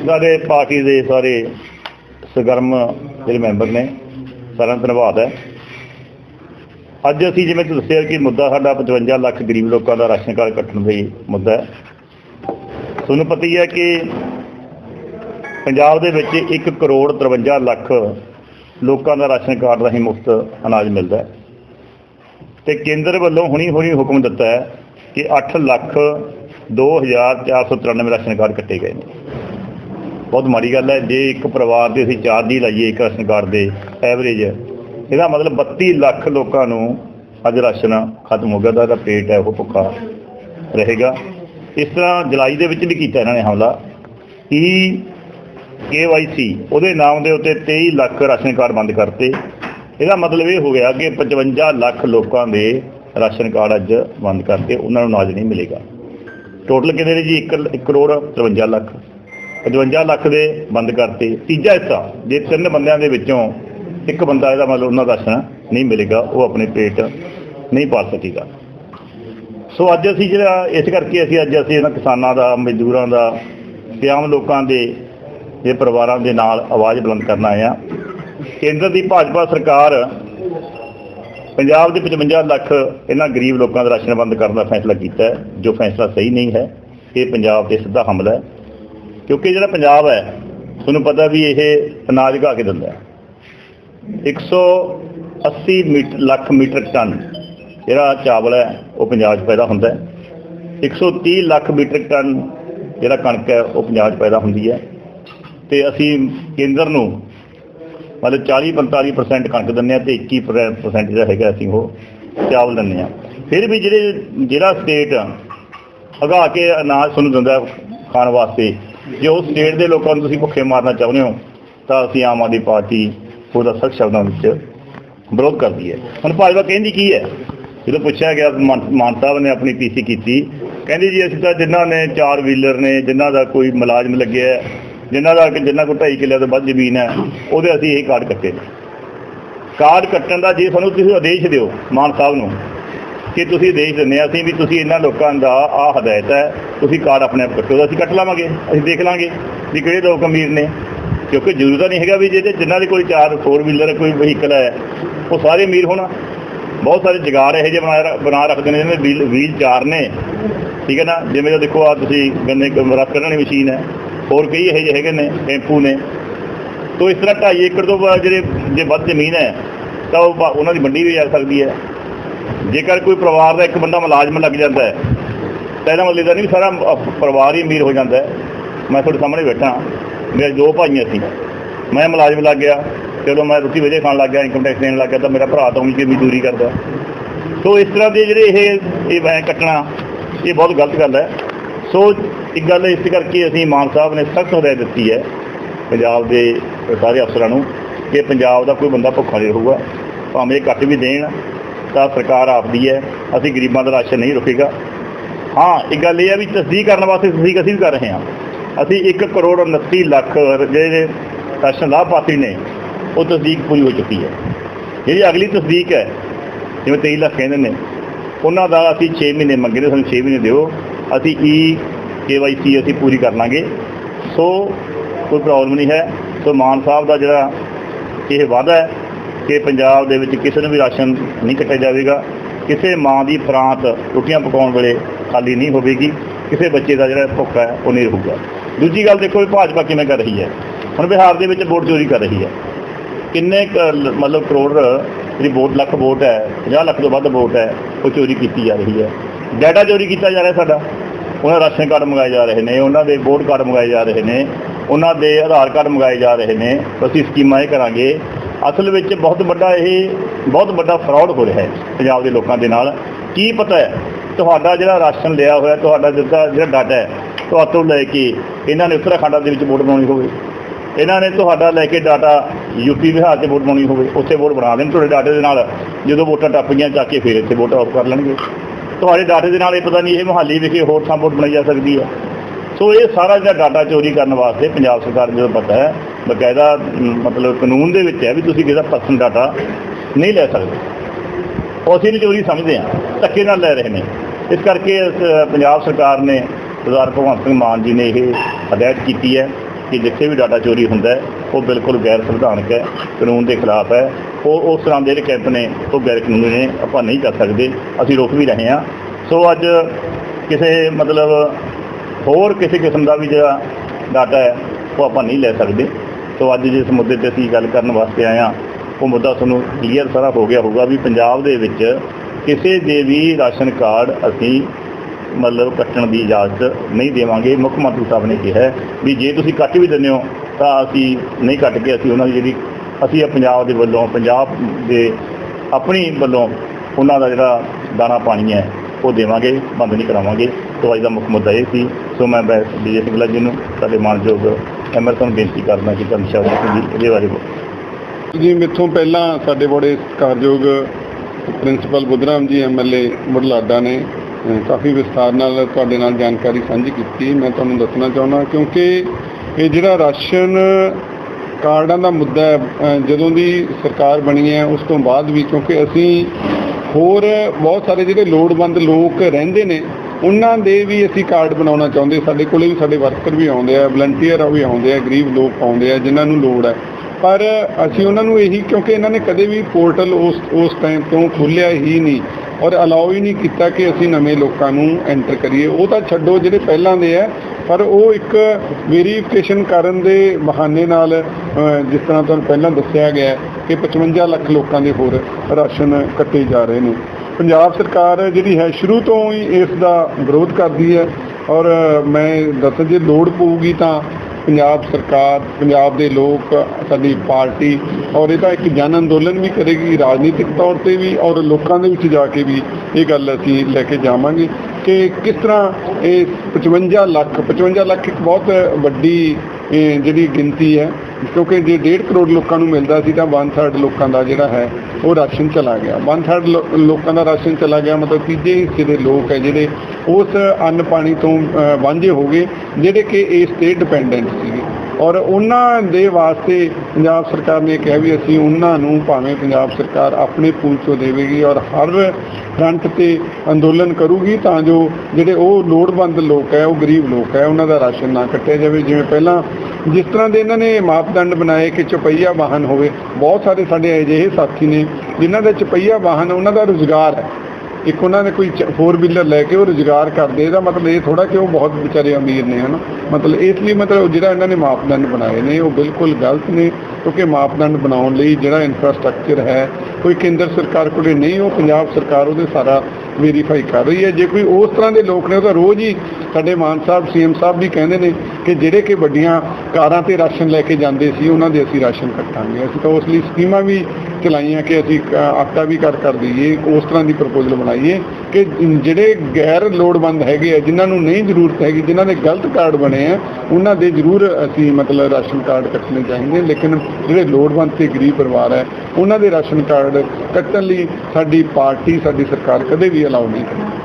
ਸਾਡੇ ਪਾਰਟੀ ਦੇ ਸਾਰੇ ਸਰਗਰਮ ਜਿਹੜੇ ਮੈਂਬਰ ਨੇ, ਸਾਰਿਆਂ ਦਾ ਧੰਨਵਾਦ ਹੈ। ਅੱਜ ਅਸੀਂ ਜਿਵੇਂ ਤੁਸੀਂ ਦੱਸਿਆ ਕਿ ਮੁੱਦਾ ਸਾਡਾ 55 ਲੱਖ ਗਰੀਬ ਲੋਕਾਂ ਦਾ ਰਾਸ਼ਨ ਕਾਰਡ ਕੱਟਣ ਦਾ ਮੁੱਦਾ ਹੈ। ਤੁਹਾਨੂੰ ਪਤਾ ਹੀ ਹੈ ਕਿ ਪੰਜਾਬ ਦੇ ਵਿੱਚ 1 ਕਰੋੜ 53 ਲੱਖ ਲੋਕਾਂ ਦਾ ਰਾਸ਼ਨ ਕਾਰਡ ਰਾਹੀਂ ਮੁਫਤ ਅਨਾਜ ਮਿਲਦਾ ਹੈ। ਤੇ ਕੇਂਦਰ ਵੱਲੋਂ ਹੁਣੀ ਹੁਣੀ ਹੁਕਮ ਦਿੱਤਾ ਹੈ ਕਿ 8 ਲੱਖ 2493 ਰਾਸ਼ਨ ਕਾਰਡ ਕੱਟੇ ਗਏ ਨੇ। ਬਹੁਤ ਮਾੜੀ ਗੱਲ ਹੈ। ਜੇ ਇੱਕ ਪਰਿਵਾਰ ਦੇ ਅਸੀਂ ਚਾਰ ਦੀ ਲਾਈਏ, ਇੱਕ ਰਾਸ਼ਨ ਕਾਰਡ ਦੇ ਐਵਰੇਜ ਇਹਦਾ ਮਤਲਬ 32 ਲੱਖ ਲੋਕਾਂ ਨੂੰ ਅੱਜ ਰਾਸ਼ਨ ਖਤਮ ਹੋ ਗਿਆ। ਤਾਂ ਪੇਟ ਹੈ, ਉਹ ਭੁੱਖਾ ਰਹੇਗਾ। ਇਸ ਤਰ੍ਹਾਂ ਜੁਲਾਈ ਦੇ ਵਿੱਚ ਵੀ ਕੀਤਾ ਇਹਨਾਂ ਨੇ ਹਮਲਾ। ਕਿ KYC, ਉਹਦੇ ਨਾਮ ਦੇ ਉੱਤੇ 23 ਲੱਖ ਰਾਸ਼ਨ ਕਾਰਡ ਬੰਦ ਕਰਤੇ। ਇਹਦਾ ਮਤਲਬ ਇਹ ਹੋ ਗਿਆ ਕਿ 55 ਲੱਖ ਲੋਕਾਂ ਦੇ ਰਾਸ਼ਨ ਕਾਰਡ ਅੱਜ ਬੰਦ ਕਰਤੇ। ਉਹਨਾਂ ਨੂੰ ਅਨਾਜ ਨਹੀਂ ਮਿਲੇਗਾ। ਟੋਟਲ ਕਿੰਨੇ ਨੇ ਜੀ? 1 ਕਰੋੜ 53 ਲੱਖ। 55 ਲੱਖ ਦੇ ਬੰਦ ਕਰਤੇ। ਤੀਜਾ ਹਿੱਸਾ, ਜੇ ਤਿੰਨ ਬੰਦਿਆਂ ਦੇ ਵਿੱਚੋਂ ਇੱਕ ਬੰਦਾ ਇਹਦਾ ਮਤਲਬ ਉਹਨਾਂ ਦਾ ਰਾਸ਼ਨ ਨਹੀਂ ਮਿਲੇਗਾ, ਉਹ ਆਪਣੇ ਪੇਟ ਨਹੀਂ ਪਾਲ ਸਕੇਗਾ। ਸੋ ਅੱਜ ਅਸੀਂ ਜਿਹੜਾ, ਇਸ ਕਰਕੇ ਅਸੀਂ ਅੱਜ ਅਸੀਂ ਇਹਨਾਂ ਕਿਸਾਨਾਂ ਦਾ, ਮਜ਼ਦੂਰਾਂ ਦਾ ਤੇ ਆਮ ਲੋਕਾਂ ਦੇ ਦੇ ਪਰਿਵਾਰਾਂ ਦੇ ਨਾਲ ਆਵਾਜ਼ ਬੁਲੰਦ ਕਰਨ ਆਏ ਆ ਕੇਂਦਰ ਦੀ ਭਾਜਪਾ ਸਰਕਾਰ ਪੰਜਾਬ ਦੇ 55 ਲੱਖ ਇਹਨਾਂ ਗਰੀਬ ਲੋਕਾਂ ਦਾ ਰਾਸ਼ਨ ਬੰਦ ਕਰਨ ਦਾ ਫੈਸਲਾ ਕੀਤਾ ਜੋ ਫੈਸਲਾ ਸਹੀ ਨਹੀਂ ਹੈ। ਇਹ ਪੰਜਾਬ ਤੇ ਸਿੱਧਾ ਹਮਲਾ ਹੈ। ਕਿਉਂਕਿ ਜਿਹੜਾ ਪੰਜਾਬ ਹੈ, ਤੁਹਾਨੂੰ ਪਤਾ ਵੀ ਇਹ ਅਨਾਜ ਘਾ ਕੇ ਦਿੰਦਾ ਹੈ। 180 ਮੀਟਰ ਲੱਖ ਮੀਟਰ ਟਨ ਜਿਹੜਾ ਚਾਵਲ ਹੈ, ਉਹ ਪੰਜਾਬ 'ਚ ਪੈਦਾ ਹੁੰਦਾ ਹੈ। 130 ਲੱਖ ਮੀਟਰ ਟਨ ਜਿਹੜਾ ਕਣਕ ਹੈ, ਉਹ ਪੰਜਾਬ 'ਚ ਪੈਦਾ ਹੁੰਦੀ ਹੈ। ਤੇ ਅਸੀਂ ਕੇਂਦਰ ਨੂੰ ਮਤਲਬ 40 45% ਕਣਕ ਦਿੰਦੇ ਆ ਤੇ 21% ਜਿਹੜਾ ਹੈਗਾ ਅਸੀਂ ਉਹ ਚਾਵਲ ਦਿੰਦੇ ਆ ਫਿਰ ਵੀ ਜਿਹੜੇ, ਜਿਹੜਾ ਸਟੇਟ ਅਗਾ ਕੇ ਅਨਾਜ ਤੁਹਾਨੂੰ ਦਿੰਦਾ ਖਾਣ ਵਾਸਤੇ ਜੇ ਉਸ ਸਟੇਟ ਦੇ ਲੋਕਾਂ ਨੂੰ ਤੁਸੀਂ ਭੁੱਖੇ ਮਾਰਨਾ ਚਾਹੁੰਦੇ ਹੋ ਤਾਂ ਅਸੀਂ ਆਮ ਆਦਮੀ ਪਾਰਟੀ ਉਹਦਾ ਸਖਤ ਸ਼ਬਦਾਂ ਵਿੱਚ ਵਿਰੋਧ ਕਰਦੀ ਹੈ। ਹੁਣ ਭਾਜਪਾ ਕਹਿੰਦੀ ਕੀ ਹੈ? ਜਦੋਂ ਪੁੱਛਿਆ ਗਿਆ ਮਾਨ ਮਾਨ ਸਾਹਿਬ ਨੇ ਆਪਣੀ ਪੀਸੀ ਕੀਤੀ ਕਹਿੰਦੀ ਜੀ ਅਸੀਂ ਤਾਂ ਜਿਨ੍ਹਾਂ ਨੇ ਚਾਰ ਵੀਲਰ ਨੇ ਜਿਨ੍ਹਾਂ ਦਾ ਕੋਈ ਮੁਲਾਜ਼ਮ ਲੱਗਿਆ ਹੈ, ਜਿਨ੍ਹਾਂ ਦਾ ਜਿਨ੍ਹਾਂ ਕੋਲ 2.5 ਕਿੱਲੇ ਤੋਂ ਵੱਧ ਜ਼ਮੀਨ ਹੈ ਉਹਦੇ ਅਸੀਂ ਇਹ ਕਾਰਡ ਕੱਟੇ ਨੇ। ਕਾਰਡ ਕੱਟਣ ਦਾ ਜੇ ਸਾਨੂੰ ਤੁਸੀਂ ਆਦੇਸ਼ ਦਿਓ ਮਾਨ ਸਾਹਿਬ ਨੂੰ ਕਿ ਤੁਸੀਂ ਆਦੇਸ਼ ਦਿੰਦੇ ਆ ਅਸੀਂ ਵੀ ਤੁਸੀਂ ਇਹਨਾਂ ਲੋਕਾਂ ਦਾ ਆ ਹਦਾਇਤ ਹੈ, ਤੁਸੀਂ ਕਾਰਡ ਆਪਣੇ ਆਪ ਕੱਟੋ ਤਾਂ ਅਸੀਂ ਕੱਟ ਲਾਵਾਂਗੇ, ਅਸੀਂ ਦੇਖ ਲਾਂਗੇ ਵੀ ਕਿਹੜੇ ਲੋਕ ਅਮੀਰ ਨੇ। ਕਿਉਂਕਿ ਜ਼ਰੂਰੀ ਤਾਂ ਨਹੀਂ ਹੈਗਾ ਵੀ ਜਿਹਦੇ ਜਿਨ੍ਹਾਂ ਦੇ ਕੋਈ ਚਾਰ ਫੋਰ ਵੀਲਰ ਕੋਈ ਵਹੀਕਲ ਹੈ, ਉਹ ਸਾਰੇ ਅਮੀਰ ਹੋਣਾ। ਬਹੁਤ ਸਾਰੇ ਜਗਾਰ ਇਹੋ ਜਿਹੇ ਬਣਾ ਬਣਾ ਰੱਖਦੇ ਨੇ ਜਿਵੇਂ ਵੀਲ ਵੀਲ ਚਾਰ ਨੇ। ਠੀਕ ਹੈ ਨਾ? ਜਿਵੇਂ ਉਹ ਦੇਖੋ ਆ ਤੁਸੀਂ ਗੰਨੇ ਰਸ ਕੱਢਣ ਵਾਲੀ ਮਸ਼ੀਨ ਹੈ। ਹੋਰ ਕਈ ਇਹੋ ਜਿਹੇ ਹੈਗੇ ਨੇ, ਟੈਂਪੂ ਨੇ। ਤੋ ਇਸ ਤਰ੍ਹਾਂ 2.5 ਏਕੜ ਤੋਂ ਬਾਅਦ ਜਿਹੜੇ ਜੇ ਵੱਧ ਜ਼ਮੀਨ ਹੈ, ਤਾਂ ਉਹਨਾਂ ਦੀ ਮੰਡੀ ਵੀ ਜਾ ਸਕਦੀ ਹੈ। ਜੇਕਰ ਕੋਈ ਪਰਿਵਾਰ ਦਾ ਇੱਕ ਬੰਦਾ ਮੁਲਾਜ਼ਮ ਲੱਗ ਜਾਂਦਾ ਹੈ, ਤਾਂ ਇਹਦਾ ਮਤਲਬ ਇਹਦਾ ਨਹੀਂ ਵੀ ਸਾਰਾ ਪਰਿਵਾਰ ਹੀ ਅਮੀਰ ਹੋ ਜਾਂਦਾ ਹੈ। ਮੈਂ ਤੁਹਾਡੇ ਸਾਹਮਣੇ ਬੈਠਾ ਮੇਰੇ ਦੋ ਭਾਈਆਂ ਸੀ। ਮੈਂ ਮੁਲਾਜ਼ਮ ਲੱਗ ਗਿਆ। ਚਲੋ ਮੈਂ ਰੋਟੀ ਵਜੇ ਖਾਣ ਲੱਗ ਗਿਆ ਇਨਕਮ ਟੈਕਸ ਦੇਣ ਲੱਗ ਗਿਆ, ਤਾਂ ਮੇਰਾ ਭਰਾ ਤਾਂ ਉਹਨੀ ਕਿ ਮਜ਼ਦੂਰੀ ਕਰਦਾ। ਸੋ ਇਸ ਤਰ੍ਹਾਂ ਦੇ ਜਿਹੜੇ ਇਹ ਇਹ ਵੈਂ ਕੱਟਣਾ ਇਹ ਬਹੁਤ ਗਲਤ ਗੱਲ ਹੈ। ਸੋ ਇੱਕ ਗੱਲ ਇਸ ਕਰਕੇ ਅਸੀਂ ਮਾਨ ਸਾਹਿਬ ਨੇ ਸਖਤ ਹਦਾਇਤ ਦਿੱਤੀ ਹੈ, ਪੰਜਾਬ ਦੇ ਸਾਰੇ ਅਫਸਰਾਂ ਨੂੰ, ਕਿ ਪੰਜਾਬ ਦਾ ਕੋਈ ਬੰਦਾ ਭੁੱਖਾ ਨਹੀਂ ਰਹੂਗਾ। ਭਾਵੇਂ ਇਹ ਕੱਟ ਵੀ ਦੇਣ ਤਾਂ ਸਰਕਾਰ ਆਪਦੀ ਹੈ, ਅਸੀਂ ਗਰੀਬਾਂ ਦਾ ਰਾਸ਼ਨ ਨਹੀਂ ਰੁਕੇਗਾ। ਹਾਂ, ਇੱਕ ਗੱਲ ਇਹ ਹੈ ਵੀ ਤਸਦੀਕ ਕਰਨ ਵਾਸਤੇ ਤਸਦੀਕ ਅਸੀਂ ਵੀ ਕਰ ਰਹੇ ਹਾਂ। ਅਸੀਂ 1 ਕਰੋੜ 29 ਲੱਖ ਜਿਹੜੇ ਰਾਸ਼ਨ ਲਾਭਪਾਤਰੀ ਨੇ, ਉਹ ਤਸਦੀਕ ਪੂਰੀ ਹੋ ਚੁੱਕੀ ਹੈ। ਜਿਹੜੀ ਅਗਲੀ ਤਸਦੀਕ ਹੈ, ਜਿਵੇਂ 23 ਲੱਖ ਕਹਿੰਦੇ ਨੇ, ਉਹਨਾਂ ਦਾ ਅਸੀਂ 6 ਮਹੀਨੇ ਮੰਗੇ ਨੇ ਸਾਨੂੰ 6 ਮਹੀਨੇ ਦਿਓ। ਅਸੀਂ e, ਈ KYC ਅਸੀਂ ਪੂਰੀ ਕਰ ਲਾਂਗੇ। ਸੋ, ਕੋਈ ਪ੍ਰੋਬਲਮ ਨਹੀਂ ਹੈ। ਸੋ ਮਾਨ ਸਾਹਿਬ ਦਾ ਜਿਹੜਾ ਇਹ ਵਾਅਦਾ ਹੈ ਕਿ ਪੰਜਾਬ ਦੇ ਵਿੱਚ ਕਿਸੇ ਨੂੰ ਵੀ ਰਾਸ਼ਨ ਨਹੀਂ ਕੱਟਿਆ ਜਾਵੇਗਾ, ਕਿਸੇ ਮਾਂ ਦੀ ਪ੍ਰਾਂਤ ਰੋਟੀਆਂ ਪਕਾਉਣ ਵੇਲੇ ਖਾਲੀ ਨਹੀਂ ਹੋਵੇਗੀ, ਕਿਸੇ ਬੱਚੇ ਦਾ ਜਿਹੜਾ ਭੁੱਖਾ ਹੈ ਉਹ ਨਹੀਂ ਰਹੂਗਾ। ਦੂਜੀ ਗੱਲ ਦੇਖੋ ਵੀ ਭਾਜਪਾ ਕਿਵੇਂ ਕਰ ਰਹੀ ਹੈ। ਹੁਣ ਬਿਹਾਰ ਦੇ ਵਿੱਚ ਵੋਟ ਚੋਰੀ ਕਰ ਰਹੀ ਹੈ। ਕਿੰਨੇ ਕੁ ਮਤਲਬ ਕਰੋੜ ਜਿਹੜੀ ਵੋਟ, ਲੱਖ ਵੋਟ ਹੈ 50 ਲੱਖ ਤੋਂ ਵੱਧ ਵੋਟ ਹੈ, ਉਹ ਚੋਰੀ ਕੀਤੀ ਜਾ ਰਹੀ ਹੈ। ਡਾਟਾ ਚੋਰੀ ਕੀਤਾ ਜਾ ਰਿਹਾ ਸਾਡਾ। ਉਹਨਾਂ ਰਾਸ਼ਨ ਕਾਰਡ ਮੰਗਾਏ ਜਾ ਰਹੇ ਨੇ, ਉਹਨਾਂ ਦੇ ਵੋਟ ਕਾਰਡ ਮੰਗਾਏ ਜਾ ਰਹੇ ਨੇ, ਉਹਨਾਂ ਦੇ ਆਧਾਰ ਕਾਰਡ ਮੰਗਾਏ ਜਾ ਰਹੇ ਨੇ। ਅਸੀਂ ਸਕੀਮਾਂ ਇਹ ਕਰਾਂਗੇ ਅਸਲ ਵਿੱਚ ਬਹੁਤ ਵੱਡਾ ਇਹ, ਬਹੁਤ ਵੱਡਾ ਫਰਾਡ ਹੋ ਰਿਹਾ ਹੈ ਪੰਜਾਬ ਦੇ ਲੋਕਾਂ ਦੇ ਨਾਲ। ਕੀ ਪਤਾ ਹੈ? ਤੁਹਾਡਾ ਜਿਹੜਾ ਰਾਸ਼ਨ ਲਿਆ ਹੋਇਆ, ਤੁਹਾਡਾ ਦਿੱਤਾ ਜਿਹੜਾ ਡਾਟਾ ਹੈ ਤੁਹਾਤੋਂ ਲੈ ਕੇ ਇਹਨਾਂ ਨੇ ਉੱਤਰਾਖੰਡ ਦੇ ਵਿੱਚ ਵੋਟ ਬਣਾਉਣੀ ਹੋਵੇ। ਇਹਨਾਂ ਨੇ ਤੁਹਾਡਾ ਲੈ ਕੇ ਡਾਟਾ ਯੂਪੀ ਬਿਹਾਰ 'ਚ ਵੋਟ ਪਾਉਣੀ ਹੋਵੇ, ਉੱਥੇ ਵੋਟ ਬਣਾ ਦੇਣ ਤੁਹਾਡੇ ਡਾਟੇ ਦੇ ਨਾਲ। ਜਦੋਂ ਵੋਟਾਂ ਟੱਪ ਗਈਆਂ ਚੱਕ ਕੇ ਫਿਰ ਇੱਥੇ ਵੋਟ ਆਫ ਕਰ ਲੈਣਗੇ। ਤੁਹਾਡੇ ਡਾਟੇ ਦੇ ਨਾਲ ਇਹ ਪਤਾ ਨਹੀਂ ਇਹ ਮੁਹਾਲੀ ਵਿਖੇ ਹੋਰ ਥਾਂ ਵੋਟ ਬਣਾਈ ਜਾ ਸਕਦੀ ਹੈ। ਸੋ ਇਹ ਸਾਰਾ ਜਿਹੜਾ ਡਾਟਾ ਚੋਰੀ ਕਰਨ ਵਾਸਤੇ ਪੰਜਾਬ ਸਰਕਾਰ ਨੂੰ ਜਦੋਂ ਪਤਾ ਹੈ ਬਕਾਇਦਾ ਮਤਲਬ ਕਾਨੂੰਨ ਦੇ ਵਿੱਚ ਹੈ ਵੀ ਤੁਸੀਂ ਕਿਸੇ ਦਾ ਪਰਸਨਲ ਡਾਟਾ ਨਹੀਂ ਲੈ ਸਕਦੇ। ਉਹ ਅਸੀਂ ਨਹੀਂ ਚੋਰੀ ਸਮਝਦੇ ਹਾਂ, ਧੱਕੇ ਨਾਲ ਲੈ ਰਹੇ ਨੇ। ਇਸ ਕਰਕੇ ਪੰਜਾਬ ਸਰਕਾਰ ਨੇ ਸਰਦਾਰ ਭਗਵੰਤ ਸਿੰਘ ਮਾਨ ਜੀ ਨੇ ਇਹ ਹਦਾਇਤ ਕੀਤੀ ਹੈ ਕਿ ਜਿੱਥੇ ਵੀ ਡਾਟਾ ਚੋਰੀ ਹੁੰਦਾ ਉਹ ਬਿਲਕੁਲ ਗੈਰ ਸੰਵਿਧਾਨਕ ਹੈ, ਕਾਨੂੰਨ ਦੇ ਖਿਲਾਫ ਹੈ। ਉਹ, ਉਸ ਤਰ੍ਹਾਂ ਦੇ ਜਿਹੜੇ ਕੈਂਪ ਨੇ, ਉਹ ਗੈਰ ਕਾਨੂੰਨੀ ਨੇ, ਆਪਾਂ ਨਹੀਂ ਕਰ ਸਕਦੇ। ਅਸੀਂ ਰੋਕ ਵੀ ਰਹੇ ਹਾਂ। ਸੋ ਅੱਜ ਕਿਸੇ, ਮਤਲਬ ਹੋਰ ਕਿਸੇ ਕਿਸਮ ਦਾ ਵੀ ਜਿਹੜਾ ਡਾਟਾ ਹੈ, ਉਹ ਆਪਾਂ ਨਹੀਂ ਲੈ ਸਕਦੇ। ਸੋ ਅੱਜ ਜਿਸ ਮੁੱਦੇ ਤੇ ਅਸੀਂ ਗੱਲ ਕਰਨ ਵਾਸਤੇ ਆਏ ਹਾਂ, ਉਹ ਮੁੱਦਾ ਤੁਹਾਨੂੰ ਕਲੀਅਰ ਸਾਰਾ ਹੋ ਗਿਆ ਹੋਊਗਾ ਵੀ ਪੰਜਾਬ ਦੇ ਵਿੱਚ ਕਿਸੇ ਦੇ ਵੀ ਰਾਸ਼ਨ ਕਾਰਡ ਅਸੀਂ ਮਤਲਬ ਕੱਟਣ ਦੀ ਇਜਾਜ਼ਤ ਨਹੀਂ ਦੇਵਾਂਗੇ। ਮੁੱਖ ਮੰਤਰੀ ਸਾਹਿਬ ਨੇ ਕਿਹਾ ਵੀ ਜੇ ਤੁਸੀਂ ਕੱਟ ਵੀ ਦਿੰਦੇ ਹੋ, ਤਾਂ ਅਸੀਂ ਨਹੀਂ ਕੱਟ ਕੇ ਅਸੀਂ ਉਹਨਾਂ ਦੀ ਜਿਹੜੀ ਅਸੀਂ ਪੰਜਾਬ ਦੇ ਵੱਲੋਂ, ਪੰਜਾਬ ਦੇ ਆਪਣੀ ਵੱਲੋਂ ਉਹਨਾਂ ਦਾ ਜਿਹੜਾ ਦਾਣਾ ਪਾਣੀ ਹੈ, ਉਹ ਦੇਵਾਂਗੇ, ਬੰਦ ਨਹੀਂ ਕਰਾਵਾਂਗੇ। ਸੋ ਅੱਜ ਦਾ ਮੁੱਖ ਮੁੱਦਾ ਇਹ ਸੀ। ਸੋ ਮੈਂ ਡੀਜੇ ਸਿੰਘਲਾ ਜੀ ਨੂੰ ਸਾਡੇ ਮਾਨਯੋਗ ਮੈਂ ਤੁਹਾਨੂੰ ਬੇਨਤੀ ਕਰਦਾ ਕਿ ਤੁਹਾਨੂੰ ਸ਼ਬਦ ਜੀ, ਇਹਦੇ ਬਾਰੇ ਜੀ, ਮੇਥੋਂ ਪਹਿਲਾਂ ਸਾਡੇ ਬੜੇ ਸਤਿਕਾਰਯੋਗ ਪ੍ਰਿੰਸੀਪਲ ਬੁੱਧਰਾਮ ਜੀ ਐਮਐਲਏ ਮੁਰਲਾਡਾ ਨੇ ਕਾਫੀ ਵਿਸਥਾਰ ਨਾਲ ਤੁਹਾਡੇ ਨਾਲ ਜਾਣਕਾਰੀ ਸਾਂਝੀ ਕੀਤੀ। ਮੈਂ ਤੁਹਾਨੂੰ ਦੱਸਣਾ ਚਾਹੁੰਦਾ ਕਿਉਂਕਿ ਇਹ ਜਿਹੜਾ ਰਾਸ਼ਨ ਕਾਰਡਾਂ ਦਾ ਮੁੱਦਾ ਹੈ ਜਦੋਂ ਦੀ ਸਰਕਾਰ ਬਣੀ ਹੈ, ਉਸ ਤੋਂ ਬਾਅਦ ਵੀ, ਕਿਉਂਕਿ ਅਸੀਂ ਹੋਰ ਬਹੁਤ ਸਾਰੇ ਜਿਹੜੇ ਲੋੜਵੰਦ ਲੋਕ ਰਹਿੰਦੇ ਨੇ ਉਹਨਾਂ ਦੇ ਵੀ ਅਸੀਂ ਕਾਰਡ ਬਣਾਉਣਾ ਚਾਹੁੰਦੇ ਸਾਡੇ ਕੋਲੇ ਵੀ ਸਾਡੇ ਵਰਕਰ ਵੀ ਆਉਂਦੇ ਆ ਵਲੰਟੀਅਰ ਵੀ ਆਉਂਦੇ ਆ, ਗਰੀਬ ਲੋਕ ਆਉਂਦੇ ਆ, ਜਿਨ੍ਹਾਂ ਨੂੰ ਲੋੜ ਹੈ ਪਰ ਅਸੀਂ ਉਹਨਾਂ ਨੂੰ ਇਹੀ, ਕਿਉਂਕਿ ਇਹਨਾਂ ਨੇ ਕਦੇ ਵੀ ਪੋਰਟਲ ਉਸ ਉਸ ਟਾਈਮ ਤੋਂ ਖੋਲ੍ਹਿਆ ਹੀ ਨਹੀਂ ਔਰ ਅਲਾਉ ਹੀ ਨਹੀਂ ਕੀਤਾ ਕਿ ਅਸੀਂ ਨਵੇਂ ਲੋਕਾਂ ਨੂੰ ਐਂਟਰ ਕਰੀਏ। ਉਹ ਤਾਂ ਛੱਡੋ, ਜਿਹੜੇ ਪਹਿਲਾਂ ਦੇ ਆ, ਪਰ ਉਹ ਇੱਕ ਵੈਰੀਫਿਕੇਸ਼ਨ ਕਰਨ ਦੇ ਬਹਾਨੇ ਨਾਲ ਜਿਸ ਤਰ੍ਹਾਂ ਤੁਹਾਨੂੰ ਪਹਿਲਾਂ ਦੱਸਿਆ ਗਿਆ ਕਿ 55 ਲੱਖ ਲੋਕਾਂ ਦੇ ਹੋਰ ਰਾਸ਼ਨ ਕੱਟੇ ਜਾ ਰਹੇ ਨੇ। ਪੰਜਾਬ ਸਰਕਾਰ ਜਿਹੜੀ ਹੈ ਸ਼ੁਰੂ ਤੋਂ ਹੀ ਇਸ ਦਾ ਵਿਰੋਧ ਕਰਦੀ ਹੈ ਔਰ ਮੈਂ ਦੱਸਾਂ ਜੇ ਲੋੜ ਪਊਗੀ ਤਾਂ ਪੰਜਾਬ ਸਰਕਾਰ, ਪੰਜਾਬ ਦੇ ਲੋਕ, ਸਾਡੀ ਪਾਰਟੀ ਔਰ ਇਹਦਾ ਇੱਕ ਜਨ ਅੰਦੋਲਨ ਵੀ ਕਰੇਗੀ ਰਾਜਨੀਤਿਕ ਤੌਰ ਤੇ ਵੀ ਔਰ ਲੋਕਾਂ ਦੇ ਵਿੱਚ ਜਾ ਕੇ ਵੀ ਇਹ ਗੱਲ ਅਸੀਂ ਲੈ ਕੇ ਜਾਵਾਂਗੇ ਕਿ ਕਿਸ ਤਰ੍ਹਾਂ ਇਹ 55 ਲੱਖ 55 ਲੱਖ ਇੱਕ ਬਹੁਤ ਵੱਡੀ ਜਿਹੜੀ ਗਿਣਤੀ ਹੈ ਕਿਉਂਕਿ ਜੇ 1.5 ਕਰੋੜ ਲੋਕਾਂ ਨੂੰ ਮਿਲਦਾ ਸੀ ਤਾਂ 1/3 ਲੋਕਾਂ ਦਾ ਜਿਹੜਾ ਹੈ, ਉਹ ਰਾਸ਼ਨ ਚਲਾ ਗਿਆ। 1/3 ਲੋਕਾਂ ਦਾ ਰਾਸ਼ਨ ਚਲਾ ਗਿਆ, ਮਤਲਬ ਤੀਜੇ ਹਿੱਸੇ ਦੇ ਲੋਕ ਹੈ, ਜਿਹੜੇ ਉਸ ਅੰਨ ਪਾਣੀ ਤੋਂ ਵਾਂਝੇ ਹੋ ਗਏ, ਜਿਹੜੇ ਕਿ ਇਸ ਤੇ ਡਿਪੈਂਡੈਂਟ ਸੀਗੇ। ਔਰ ਉਹਨਾਂ ਦੇ ਵਾਸਤੇ ਪੰਜਾਬ ਸਰਕਾਰ ਨੇ ਕਿਹਾ ਵੀ ਅਸੀਂ ਉਹਨਾਂ ਨੂੰ ਭਾਵੇਂ ਪੰਜਾਬ ਸਰਕਾਰ ਆਪਣੇ ਪੂਲ ਚੋਂ ਦੇਵੇਗੀ ਔਰ ਹਰ ਫਰੰਟ ਤੇ ਅੰਦੋਲਨ ਕਰੂਗੀ ਤਾਂ ਜੋ ਜਿਹੜੇ ਉਹ ਲੋੜਵੰਦ ਲੋਕ ਹੈ, ਉਹ ਗਰੀਬ ਲੋਕ ਹੈ, ਉਹਨਾਂ ਦਾ ਰਾਸ਼ਨ ਨਾ ਕੱਟਿਆ ਜਾਵੇ। ਜਿਵੇਂ ਪਹਿਲਾਂ ਜਿਸ ਤਰ੍ਹਾਂ ਦੇ ਇਹਨਾਂ ਨੇ ਮਾਪਦੰਡ ਬਣਾਏ ਕਿ ਚੁਪਈਆ ਵਾਹਨ ਹੋਵੇ, ਬਹੁਤ ਸਾਰੇ ਸਾਡੇ ਅਜਿਹੇ ਸਾਥੀ ਨੇ ਜਿਨ੍ਹਾਂ ਦਾ ਚੁਪਈਆ ਵਾਹਨ ਉਹਨਾਂ ਦਾ ਰੁਜ਼ਗਾਰ ਹੈ। ਇੱਕ ਉਹਨਾਂ ਨੇ ਕੋਈ ਫੋਰ ਵੀਲਰ ਲੈ ਕੇ ਉਹ ਰੁਜ਼ਗਾਰ ਕਰਦੇ, ਇਹਦਾ ਮਤਲਬ ਇਹ ਥੋੜਾ ਕਿ ਉਹ ਬਹੁਤ ਵਿਚਾਰੇ ਅਮੀਰ ਨੇ, ਹਨ? ਮਤਲਬ ਇਸ ਲਈ ਮਤਲਬ ਜਿਹੜਾ ਇਹਨਾਂ ਨੇ ਮਾਪਦੰਡ ਬਣਾਏ ਨੇ, ਉਹ ਬਿਲਕੁਲ ਗਲਤ ਨੇ, ਕਿਉਂਕਿ ਮਾਪਦੰਡ ਬਣਾਉਣ ਲਈ ਜਿਹੜਾ ਇਨਫਰਾਸਟ੍ਰਕਚਰ ਹੈ, ਕੋਈ ਕੇਂਦਰ ਸਰਕਾਰ ਕੋਲੇ ਨਹੀਂ, ਉਹ ਪੰਜਾਬ ਸਰਕਾਰ ਉਹਦੇ ਸਾਰਾ ਵੈਰੀਫਾਈ ਕਰ ਰਹੀ ਹੈ। ਜੇ ਕੋਈ ਉਸ ਤਰ੍ਹਾਂ ਦੇ ਲੋਕ ਨੇ, ਉਹ ਤਾਂ ਰੋਜ਼ ਹੀ ਸਾਡੇ ਮਾਨ ਸਾਹਿਬ, ਸੀਐਮ ਸਾਹਿਬ ਵੀ ਕਹਿੰਦੇ ਨੇ ਕਿ ਜਿਹੜੇ ਕਿ ਵੱਡੀਆਂ ਕਾਰਾਂ ਤੇ ਰਾਸ਼ਨ ਲੈ ਕੇ ਜਾਂਦੇ ਸੀ, ਉਹਨਾਂ ਦੇ ਅਸੀਂ ਰਾਸ਼ਨ ਕੱਟਾਂਗੇ। ਅਸੀਂ ਤਾਂ ਉਸ ਲਈ ਸਕੀਮਾਂ ਵੀ ਚਲਾਈਆਂ ਕਿ ਅਸੀਂ ਆਟਾ ਵੀ ਕਰ ਕਰ ਦਈਏ, ਉਸ ਤਰ੍ਹਾਂ ਦੀ ਪ੍ਰਪੋਜ਼ਲ ਬਣਾਈਏ ਕਿ ਜਿਹੜੇ ਗੈਰ ਲੋੜਵੰਦ ਹੈਗੇ ਆ, ਜਿਨ੍ਹਾਂ ਨੂੰ ਨਹੀਂ ਜ਼ਰੂਰਤ ਹੈਗੀ, ਜਿਨ੍ਹਾਂ ਦੇ ਗਲਤ ਕਾਰਡ ਬਣੇ ਆ, ਉਹਨਾਂ ਦੇ ਜ਼ਰੂਰ ਅਸੀਂ ਮਤਲਬ ਰਾਸ਼ਨ ਕਾਰਡ ਕੱਟਣੇ ਚਾਹੀਦੇ ਲੇਕਿਨ ਜਿਹੜੇ ਲੋੜਵੰਦ ਤੇ ਗਰੀਬ ਪਰਿਵਾਰ ਹੈ, ਉਹਨਾਂ ਦੇ ਰਾਸ਼ਨ ਕਾਰਡ ਕੱਟਣ ਲਈ ਸਾਡੀ ਪਾਰਟੀ, ਸਾਡੀ ਸਰਕਾਰ ਕਦੇ ਵੀ ਅਲਾਉ ਨਹੀਂ ਕਰੇਗੀ